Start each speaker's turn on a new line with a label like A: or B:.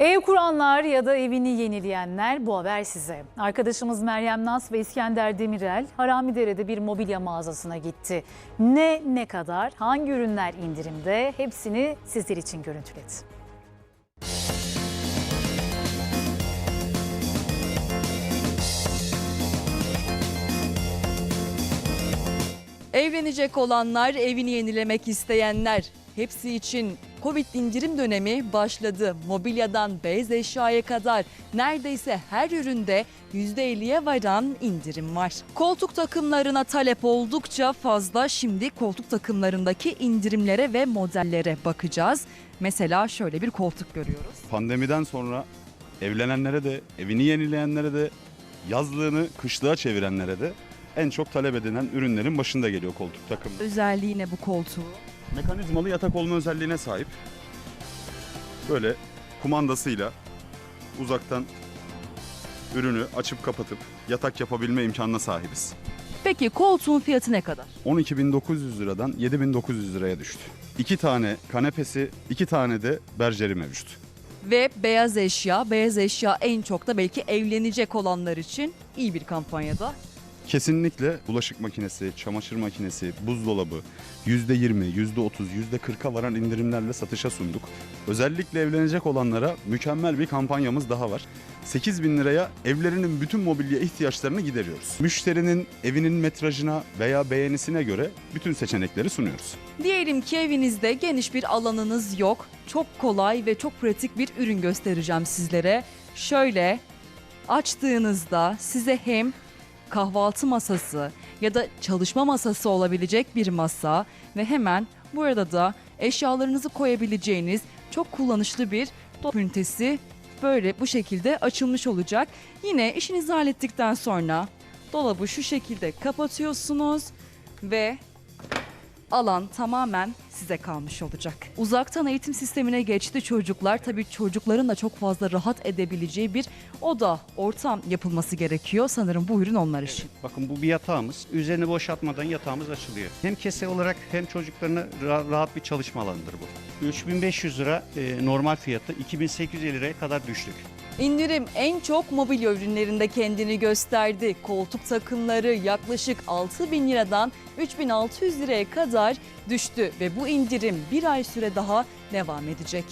A: Ev kuranlar ya da evini yenileyenler bu haber size. Arkadaşımız Meryem Nas ve İskender Demirel Haramidere'de bir mobilya mağazasına gitti. Ne ne kadar, hangi ürünler indirimde hepsini sizler için görüntüledi.
B: Evlenecek olanlar, evini yenilemek isteyenler. Hepsi için Covid indirim dönemi başladı. Mobilyadan beyaz eşyaya kadar neredeyse her üründe %50'ye varan indirim var. Koltuk takımlarına talep oldukça fazla. Şimdi koltuk takımlarındaki indirimlere ve modellere bakacağız. Mesela şöyle bir koltuk görüyoruz.
C: Pandemiden sonra evlenenlere de, evini yenileyenlere de, yazlığını kışlığa çevirenlere de en çok talep edilen ürünlerin başında geliyor koltuk takımı.
B: Özelliği ne bu koltuğu?
C: Mekanizmalı yatak olma özelliğine sahip. Böyle kumandasıyla uzaktan ürünü açıp kapatıp yatak yapabilme imkanına sahibiz.
B: Peki koltuğun fiyatı ne kadar?
C: 12.900 liradan 7.900 liraya düştü. İki tane kanepesi, iki tane de berjeri mevcut.
B: Ve beyaz eşya, beyaz eşya en çok da belki evlenecek olanlar için iyi bir kampanyada.
C: Kesinlikle bulaşık makinesi, çamaşır makinesi, buzdolabı %20, %30, %40'a varan indirimlerle satışa sunduk. Özellikle evlenecek olanlara mükemmel bir kampanyamız daha var. 8 bin liraya evlerinin bütün mobilya ihtiyaçlarını gideriyoruz. Müşterinin evinin metrajına veya beğenisine göre bütün seçenekleri sunuyoruz.
B: Diyelim ki evinizde geniş bir alanınız yok. Çok kolay ve çok pratik bir ürün göstereceğim sizlere. Şöyle açtığınızda size hem kahvaltı masası ya da çalışma masası olabilecek bir masa ve hemen burada da eşyalarınızı koyabileceğiniz çok kullanışlı bir dolap ünitesi böyle bu şekilde açılmış olacak. Yine işinizi hallettikten sonra dolabı şu şekilde kapatıyorsunuz ve alan tamamen size kalmış olacak. Uzaktan eğitim sistemine geçti çocuklar. Tabii çocukların da çok fazla rahat edebileceği bir oda, ortam yapılması gerekiyor. Sanırım bu ürün onlar için.
D: Bakın bu bir yatağımız. Üzerini boşaltmadan yatağımız açılıyor. Hem kese olarak hem çocuklarına ra- rahat bir çalışma alanıdır bu. 3500 lira e, normal fiyatı 2850 liraya kadar düştük.
B: İndirim en çok mobilya ürünlerinde kendini gösterdi. Koltuk takımları yaklaşık 6 bin liradan 3600 liraya kadar düştü ve bu indirim bir ay süre daha devam edecek.